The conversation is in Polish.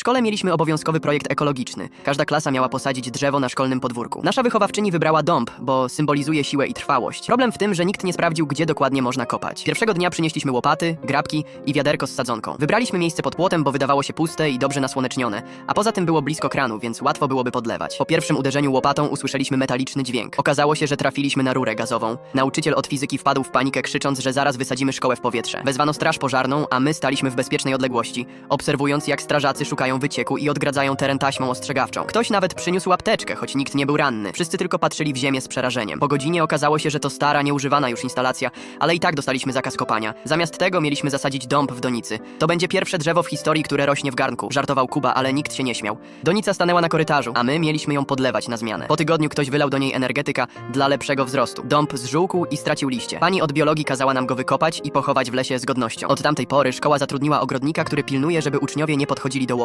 W szkole mieliśmy obowiązkowy projekt ekologiczny. Każda klasa miała posadzić drzewo na szkolnym podwórku. Nasza wychowawczyni wybrała dąb, bo symbolizuje siłę i trwałość. Problem w tym, że nikt nie sprawdził, gdzie dokładnie można kopać. Pierwszego dnia przynieśliśmy łopaty, grabki i wiaderko z sadzonką. Wybraliśmy miejsce pod płotem, bo wydawało się puste i dobrze nasłonecznione, a poza tym było blisko kranu, więc łatwo byłoby podlewać. Po pierwszym uderzeniu łopatą usłyszeliśmy metaliczny dźwięk. Okazało się, że trafiliśmy na rurę gazową. Nauczyciel od fizyki wpadł w panikę, krzycząc, że zaraz wysadzimy szkołę w powietrze. Wezwano straż pożarną, a my staliśmy w bezpiecznej odległości, obserwując jak strażacy szukają wycieku i odgradzają teren taśmą ostrzegawczą. Ktoś nawet przyniósł apteczkę, choć nikt nie był ranny. Wszyscy tylko patrzyli w ziemię z przerażeniem. Po godzinie okazało się, że to stara, nieużywana już instalacja, ale i tak dostaliśmy zakaz kopania. Zamiast tego mieliśmy zasadzić dąb w donicy. To będzie pierwsze drzewo w historii, które rośnie w garnku. Żartował Kuba, ale nikt się nie śmiał. Donica stanęła na korytarzu, a my mieliśmy ją podlewać na zmianę. Po tygodniu ktoś wylał do niej energetyka dla lepszego wzrostu. Dąb zżółkł i stracił liście. Pani od biologii kazała nam go wykopać i pochować w lesie z godnością. Od tamtej pory szkoła zatrudniła ogrodnika, który pilnuje, żeby uczniowie nie podchodzili do łopat.